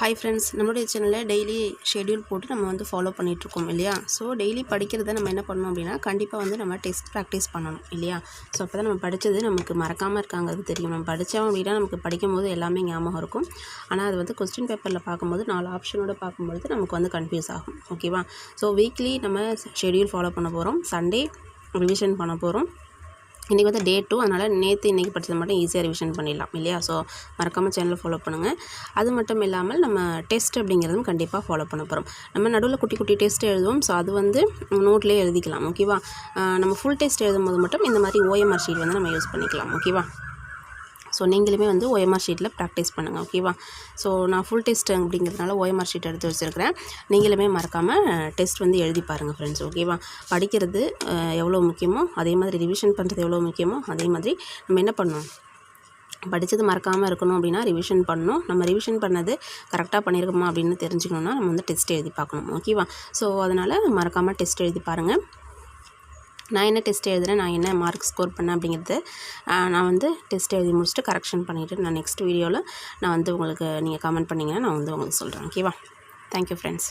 Hi friends நம்மளுடைய சேனலில் daily schedule போட்டு நம்ம வந்து ஃபாலோ பண்ணிகிட்ருக்கோம் இல்லையா? ஸோ டெய்லி படிக்கிறத நம்ம என்ன பண்ணணும் அப்படின்னா கண்டிப்பாக வந்து நம்ம டெஸ்ட் ப்ராக்டிஸ் பண்ணணும் இல்லையா? ஸோ அப்போ தான் நம்ம படித்தது நமக்கு மறக்காமல் இருக்காங்கிறது தெரியும். நம்ம படித்தோம் அப்படின்னா நமக்கு படிக்கும் போது எல்லாமே ஞாபகம் இருக்கும். ஆனால் அது வந்து கொஸ்டின் பேப்பரில் பார்க்கும்போது நாலு ஆப்ஷனோட பார்க்கும்போது நமக்கு வந்து கன்ஃபியூஸ் ஆகும். ஓகேவா ஸோ வீக்லி நம்ம ஷெட்யூல் ஃபாலோ பண்ண போகிறோம் சண்டே ரிவிஷன் பண்ண போகிறோம் இன்றைக்கி வந்து டே டூ அதனால் நேற்று இன்றைக்கி படித்தது மட்டும் ஈஸியாக ரிவிஷன் பண்ணிடலாம் இல்லையா? ஸோ மறக்காமல் சேனலை ஃபாலோ பண்ணுங்கள் அது மட்டும் இல்லாமல் நம்ம டெஸ்ட் அப்படிங்கிறதும் கண்டிப்பாக ஃபாலோ பண்ண போகிறோம் நம்ம நடுவில் குட்டி குட்டி டெஸ்ட் எழுதுவோம். ஸோ அது வந்து நோட்லேயே எழுதிக்கலாம் ஓகேவா நம்ம ஃபுல் டெஸ்ட் எழுதும்போது மட்டும் இந்த மாதிரி ஓஎம்ஆர் ஷீட் வந்து நம்ம யூஸ் பண்ணிக்கலாம் ஓகேவா ஸோ நீங்களுமே வந்து ஓஎம்ஆர் ஷீட்டில் ப்ராக்டிஸ் பண்ணுங்கள் ஓகேவா ஸோ நான் ஃபுல் டெஸ்ட் அப்படிங்கிறதுனால ஓஎம்ஆர் ஷீட் எடுத்து வச்சுருக்கிறேன். நீங்களுமே மறக்காமல் டெஸ்ட் வந்து எழுதி பாருங்கள் ஃப்ரெண்ட்ஸ் ஓகேவா படிக்கிறது எவ்வளோ முக்கியமோ அதே மாதிரி ரிவிஷன் பண்ணுறது எவ்வளோ முக்கியமோ அதே மாதிரி நம்ம என்ன பண்ணணும்? படித்தது மறக்காமல் இருக்கணும் அப்படின்னா ரிவிஷன் பண்ணணும். நம்ம ரிவிஷன் பண்ணது கரெக்டாக பண்ணியிருக்கோமா அப்படின்னு தெரிஞ்சுக்கணுன்னா நம்ம வந்து டெஸ்ட் எழுதி பார்க்கணும் ஓகேவா ஸோ அதனால் மறக்காமல் டெஸ்ட் எழுதி பாருங்கள் நான் என்ன டெஸ்ட் எழுதுகிறேன் நான் என்ன மார்க் ஸ்கோர் பண்ணேன் அப்படிங்கிறது நான் வந்து டெஸ்ட் எழுதி முடிச்சுட்டு கரெக்ஷன் பண்ணிவிட்டு நான் நெக்ஸ்ட் வீடியோவில் நான் வந்து உங்களுக்கு நீங்கள் கமெண்ட் பண்ணிங்கன்னா நான் வந்து உங்களுக்கு சொல்கிறேன் ஓகேவா தேங்க்யூ ஃப்ரெண்ட்ஸ்